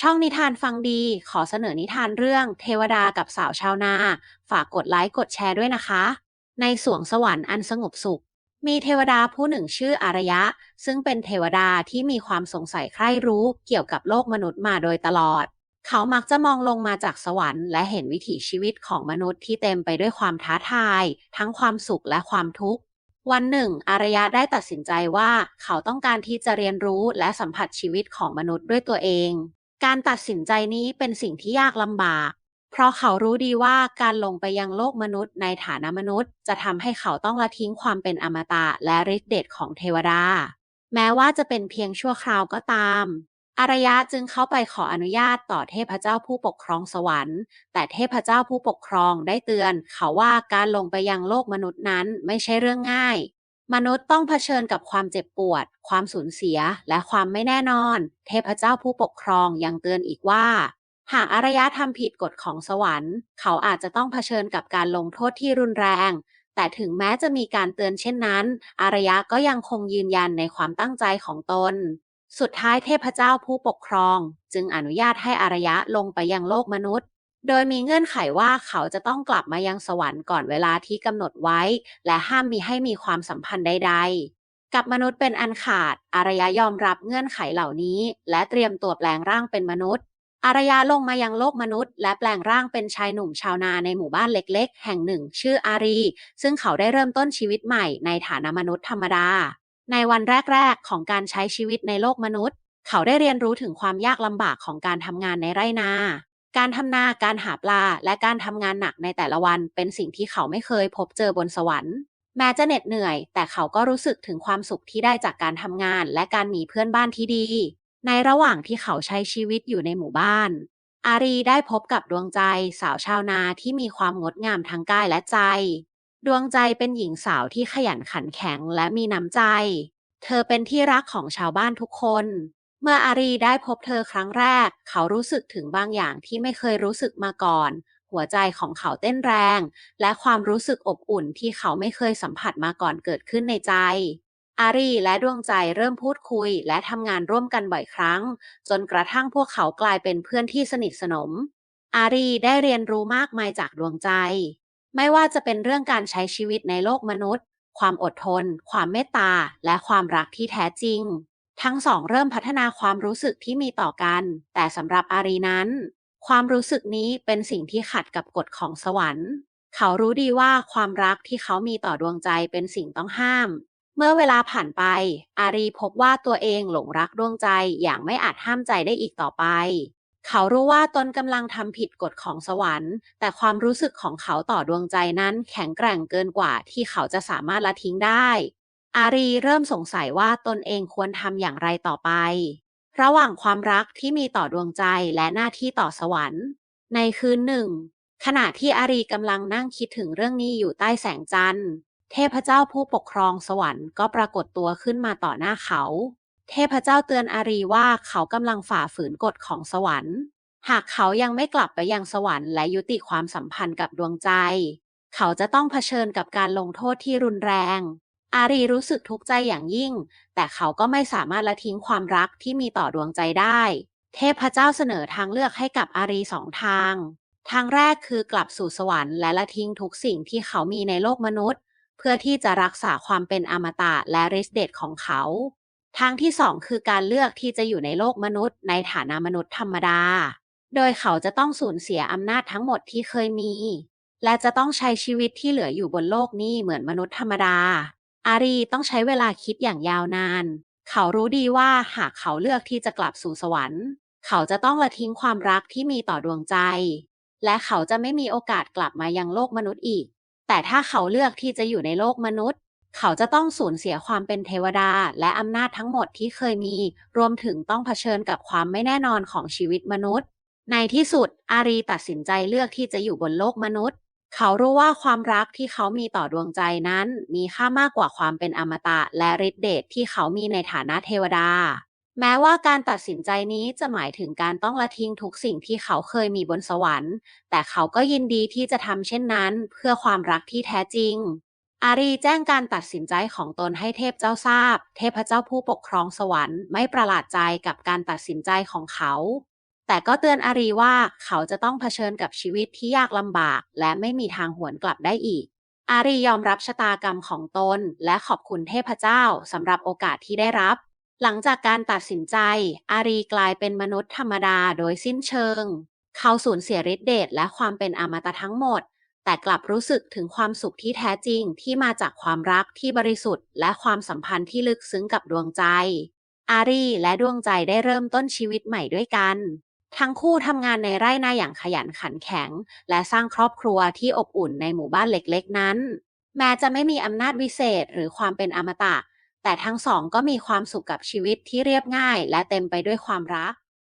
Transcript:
ช่องนิทานฟังดีขอเสนอนิทานเรื่องเทวดากับสาวชาวนา ฝากกดไลค์กดแชร์ด้วยนะคะ ในสวงสวรรค์อันสงบสุข มีเทวดาผู้หนึ่งชื่ออารยะ ซึ่งเป็นเทวดาที่มีความสงสัยใคร่รู้เกี่ยวกับโลกมนุษย์มาโดยตลอด เขามักจะมองลงมาจากสวรรค์และเห็นวิถีชีวิตของมนุษย์ที่เต็มไปด้วยความท้าทาย ทั้งความสุขและความทุกข์วันหนึ่ง อารยะได้ตัดสินใจว่าเขาต้องการที่จะเรียนรู้และสัมผัสชีวิตของมนุษย์ด้วยตัวเอง การตัดสินใจนี้เป็นสิ่งที่ยากลำบาก เพราะเขารู้ดีว่าการลงไปยังโลกมนุษย์ในฐานะมนุษย์ จะทำให้เขาต้องละทิ้งความเป็นอมตะและฤทธิเดชของเทวดา แม้ว่าจะเป็นเพียงชั่วคราวก็ตาม อารยะจึงเข้าไปขออนุญาตต่อเทพเจ้าผู้ปกครองสวรรค์ แต่เทพเจ้าผู้ปกครองได้เตือน เขาว่าการลงไปยังโลกมนุษย์นั้นไม่ใช่เรื่องง่าย มนุษย์ต้องเผชิญกับความเจ็บปวด ความสูญเสีย และความไม่แน่นอน เทพเจ้าผู้ปกครองยังเตือนอีกว่า หากอารยะทำผิดกฎของสวรรค์ เขาอาจจะต้องเผชิญกับการลงโทษที่รุนแรง แต่ถึงแม้จะมีการเตือนเช่นนั้น อารยะก็ยังคงยืนยันในความตั้งใจของตน สุดท้ายเทพเจ้าผู้ปกครอง จึงอนุญาตให้อารยะลงไปยังโลกมนุษย์ โดยมีเงื่อนไขว่าเขาจะต้องกลับมายังสวรรค์ก่อนเวลาที่กำหนดไว้ และห้ามมีให้มีความสัมพันธ์ใด ๆ กับมนุษย์เป็นอันขาด อารยะยอมรับเงื่อนไขเหล่านี้ และเตรียมตัวแปลงร่างเป็นมนุษย์ อารยะลงมายังโลกมนุษย์ และแปลงร่างเป็นชายหนุ่มชาวนาในหมู่บ้านเล็ก ๆ แห่งหนึ่ง ชื่ออารี ซึ่งเขาได้เริ่มต้นชีวิตใหม่ในฐานะมนุษย์ธรรมดา ในวันแรก ๆ ของการใช้ชีวิตในโลกมนุษย์ เขาได้เรียนรู้ถึงความยากลำบากของการทำงานในไร่นา การทำนาการหาปลา และการทำงานหนักในแต่ละวัน เป็นสิ่งที่เขาไม่เคยพบเจอบนสวรรค์แม้จะเหน็ดเหนื่อย แต่เขาก็รู้สึกถึงความสุขที่ได้จากการทำงาน และการมีเพื่อนบ้านที่ดี ในระหว่างที่เขาใช้ชีวิตอยู่ในหมู่บ้าน อารีได้พบกับดวงใจ สาวชาวนาที่มีความงดงามทั้งกายและใจ ดวงใจเป็นหญิงสาวที่ขยันขันแข็งและมีน้ำใจ เธอเป็นที่รักของชาวบ้านทุกคน เมื่ออารีได้พบเธอครั้งแรก เขารู้สึกถึงบางอย่างที่ไม่เคยรู้สึกมาก่อน หัวใจของเขาเต้นแรง และความรู้สึกอบอุ่นที่เขาไม่เคยสัมผัสมาก่อนเกิดขึ้นในใจ อารีและดวงใจเริ่มพูดคุย และทำงานร่วมกันบ่อยครั้ง จนกระทั่งพวกเขากลายเป็นเพื่อนที่สนิทสนม อารีได้เรียนรู้มากมายจากดวงใจ ไม่ว่าจะเป็นเรื่องการใช้ชีวิตในโลกมนุษย์ ความอดทน ความเมตตา และความรักที่แท้จริง ทั้งสองเริ่มพัฒนาความรู้สึกที่มีต่อกัน แต่สำหรับอารีนั้น ความรู้สึกนี้เป็นสิ่งที่ขัดกับกฎของสวรรค์ เขารู้ดีว่าความรักที่เขามีต่อดวงใจเป็นสิ่งต้องห้าม เมื่อเวลาผ่านไป อารีพบว่าตัวเองหลงรักดวงใจอย่างไม่อาจห้ามใจได้อีกต่อไป เขารู้ว่าตนกำลังทำผิดกฎของสวรรค์ แต่ความรู้สึกของเขาต่อดวงใจนั้นแข็งแกร่งเกินกว่าที่เขาจะสามารถละทิ้งได้ อารีเริ่มสงสัยว่าตนเองควรทำอย่างไรต่อไป ระหว่างความรักที่มีต่อดวงใจและหน้าที่ต่อสวรรค์ ในคืนหนึ่ง ขณะที่อารีกำลังนั่งคิดถึงเรื่องนี้อยู่ใต้แสงจันทร์ เทพเจ้าผู้ปกครองสวรรค์ก็ปรากฏตัวขึ้นมาต่อหน้าเขา เทพเจ้าเตือนอารีว่าเขากำลังฝ่าฝืนกฎของสวรรค์ หากเขายังไม่กลับไปยังสวรรค์และยุติความสัมพันธ์กับดวงใจ เขาจะต้องเผชิญกับการลงโทษที่รุนแรง อารีรู้สึกทุกข์ใจอย่างยิ่ง แต่เขาก็ไม่สามารถละทิ้งความรักที่มีต่อดวงใจได้ เทพเจ้าเสนอทางเลือกให้กับอารีสองทาง ทางแรกคือกลับสู่สวรรค์และละทิ้งทุกสิ่งที่เขามีในโลกมนุษย์ เพื่อที่จะรักษาความเป็นอมตะและฤทธิ์เดชของเขา ทางที่สองคือการเลือกที่จะอยู่ในโลกมนุษย์ ในฐานะมนุษย์ธรรมดา โดยเขาจะต้องสูญเสียอำนาจทั้งหมดที่เคยมีและจะต้องใช้ชีวิตที่เหลืออยู่บนโลกนี้เหมือนมนุษย์ธรรมดา อารีต้องใช้เวลาคิดอย่างยาวนาน เขารู้ดีว่าหากเขาเลือกที่จะกลับสู่สวรรค์ เขาจะต้องละทิ้งความรักที่มีต่อดวงใจ และเขาจะไม่มีโอกาสกลับมายังโลกมนุษย์อีก แต่ถ้าเขาเลือกที่จะอยู่ในโลกมนุษย์ เขาจะต้องสูญเสียความเป็นเทวดา และอำนาจทั้งหมดที่เคยมี รวมถึงต้องเผชิญกับความไม่แน่นอนของชีวิตมนุษย์ ในที่สุดอารีตัดสินใจเลือกที่จะอยู่บนโลกมนุษย์ เขารู้ว่าความรักที่เขามีต่อดวงใจนั้น มีค่ามากกว่าความเป็นอมตะและฤทธิเดชที่เขามีในฐานะเทวดา แม้ว่าการตัดสินใจนี้จะหมายถึงการต้องละทิ้งทุกสิ่งที่เขาเคยมีบนสวรรค์ แต่เขาก็ยินดีที่จะทำเช่นนั้น เพื่อความรักที่แท้จริง อารีแจ้งการตัดสินใจของตนให้เทพเจ้าทราบ เทพเจ้าผู้ปกครองสวรรค์ไม่ประหลาดใจกับการตัดสินใจของเขา แต่ก็เตือนอารีว่าเขาจะต้องเผชิญกับชีวิตที่ยากลำบาก และไม่มีทางหวนกลับได้อีก อารียอมรับชะตากรรมของตน และขอบคุณเทพเจ้าสำหรับโอกาสที่ได้รับ หลังจากการตัดสินใจ อารีกลายเป็นมนุษย์ธรรมดาโดยสิ้นเชิง เขาสูญเสียฤทธิ์เดชและความเป็นอมตะทั้งหมด แต่กลับรู้สึกถึงความสุขที่แท้จริงที่มาจากความรักที่บริสุทธิ์ และความสัมพันธ์ที่ลึกซึ้งกับดวงใจอารีและดวงใจได้เริ่มต้นชีวิตใหม่ด้วยกัน ทั้งคู่ทำงานในไร่นาอย่างขยันขันแข็ง และสร้างครอบครัวที่อบอุ่นในหมู่บ้านเล็กๆนั้น แม้จะไม่มีอำนาจวิเศษหรือความเป็นอมตะ แต่ทั้งสองก็มีความสุขกับชีวิตที่เรียบง่าย และเต็มไปด้วยความรัก